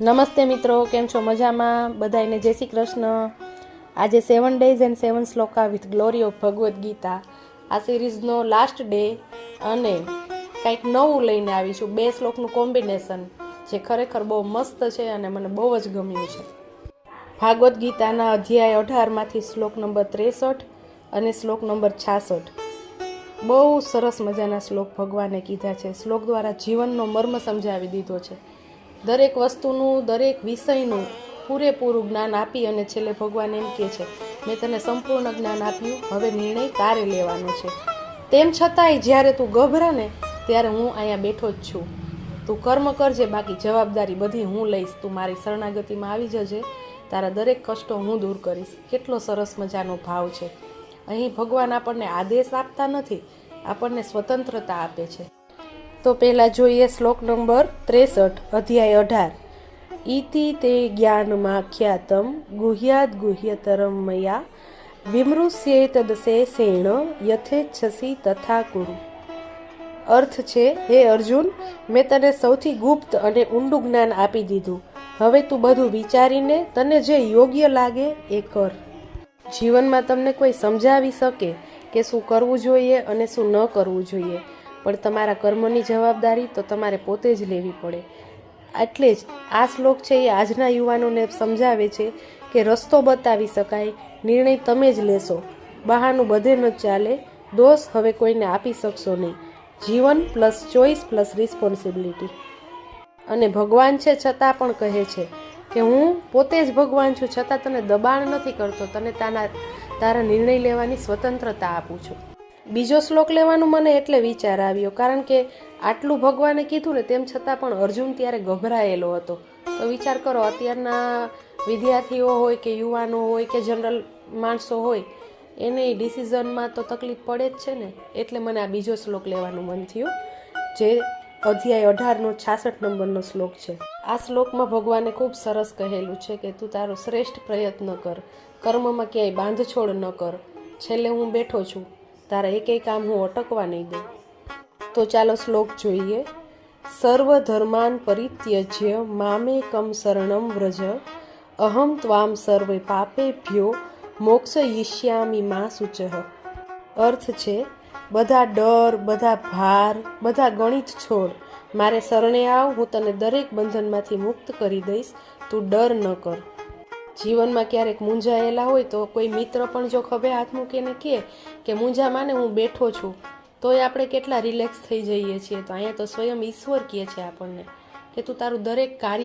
નમસ્તે મિત્રો, કેમ છો? મજામાં? બધાને જય શ્રી કૃષ્ણ. આજે seven days and seven shloka with glory of Bhagavad Gita આ સિરીઝનો લાસ્ટ ડે અને કંઈક નવું લઈને આવીશું બે શ્લોકનું કોમ્બિનેશન જે ખરેખર બહુ મસ્ત છે અને મને બહુ જ ગમ્યું છે. ભાગવદ્ ગીતાના અધ્યાય અઢારમાંથી શ્લોક નંબર ત્રેસઠ અને શ્લોક નંબર છાસઠ. બહુ સરસ મજાના શ્લોક ભગવાને કીધા છે. શ્લોક દ્વારા જીવનનો મર્મ સમજાવી દીધો છે. દરેક વસ્તુનું, દરેક વિષયનું પૂરેપૂરું જ્ઞાન આપી અને છેલ્લે ભગવાન એમ કહે છે, મેં તને સંપૂર્ણ જ્ઞાન આપ્યું, હવે નિર્ણય તારે લેવાનો છે. તેમ છતાંય જ્યારે તું ગભરા ને, ત્યારે હું અહીંયા બેઠો જ છું. તું કર્મ કરજે, બાકી જવાબદારી બધી હું લઈશ. તું મારી શરણાગતિમાં આવી જજે. તારા દરેક કષ્ટો હું દૂર કરીશ. કેટલો સરસ મજાનો ભાવ છે. અહીં ભગવાન આપણને આદેશ આપતા નથી, આપણને સ્વતંત્રતા આપે છે. તો પહેલાં જોઈએ શ્લોક નંબર ત્રેસઠ, અધ્યાય અઢાર. ઇતિ તે જ્ઞાનમાખ્યાતમ ગુહ્યાદ ગુહ્યતરમ મયા વિમૃશ્યેતદશેષેણ યથેચ્છસી તથા કુરુ અર્થ છે, હે અર્જુન, મેં તને સૌથી ગુપ્ત અને ઊંડું જ્ઞાન આપી દીધું. હવે તું બધું વિચારીને તને જે યોગ્ય લાગે એ કર. જીવનમાં તમને કોઈ સમજાવી શકે કે શું કરવું જોઈએ અને શું ન કરવું જોઈએ. પણ તમારા કર્મની જવાબદારી તો તમારે પોતે જ લેવી પડે. એટલે જ આ શ્લોક છે એ આજના યુવાનોને સમજાવે છે કે રસ્તો બતાવી શકાય, નિર્ણય તમે જ લેશો. બહારનું બધે ન ચાલે, દોષ હવે કોઈને આપી શકશો નહીં. જીવન પ્લસ ચોઈસ પ્લસ રિસ્પોન્સિબિલિટી. અને ભગવાન છે છતાં પણ કહે છે કે હું પોતે જ ભગવાન છું, છતાં તને દબાણ નથી કરતો, તને તારા તારા નિર્ણય લેવાની સ્વતંત્રતા આપું છું. બીજો શ્લોક લેવાનું મને એટલે વિચાર આવ્યો, કારણ કે આટલું ભગવાને કીધું ને તેમ છતાં પણ અર્જુન ત્યારે ગભરાયેલો હતો. તો વિચાર કરો, અત્યારના વિદ્યાર્થીઓ હોય કે યુવાનો હોય કે જનરલ માણસો હોય, એને ડિસિઝનમાં તો તકલીફ પડે જ છે ને, એટલે મને આ બીજો શ્લોક લેવાનું મન થયું, જે અધ્યાય અઢારનો છાસઠ નંબરનો શ્લોક છે. આ શ્લોકમાં ભગવાને ખૂબ સરસ કહેલું છે કે, તું તારો શ્રેષ્ઠ પ્રયત્ન કર, કર્મમાં ક્યાંય બાંધછોડ ન કર. છેલ્લે હું બેઠો છું. તારા એકેય કામ હું અટકવા નહીં દઉં. તો ચાલો શ્લોક જોઈએ. સર્વ ધર્માન પરિત્યજ્ય મામે કમ શરણમ વ્રજ. અહમ ત્વામ સર્વે પાપેભ્યો મોક્ષ ઈષ્યામી મા સૂચઃ અર્થ છે, બધા ડર, બધા ભાર, બધા ગણિત છોડ, મારે શરણે આવ, હું તને દરેક બંધનમાંથી મુક્ત કરી દઈશ, તું ડર ન કર. જીવનમાં ક્યારેક મૂંઝાયેલા હોય તો કોઈ મિત્ર પણ જો ખભે હાથ મૂકીને કહે કે મૂંઝામાં માને હું બેઠો છું તોય આપણે કેટલા રિલેક્સ થઈ જઈએ છીએ. તો અહીંયા તો સ્વયં ઈશ્વર કહે છે આપણને કે તું તારું દરેક કાર્ય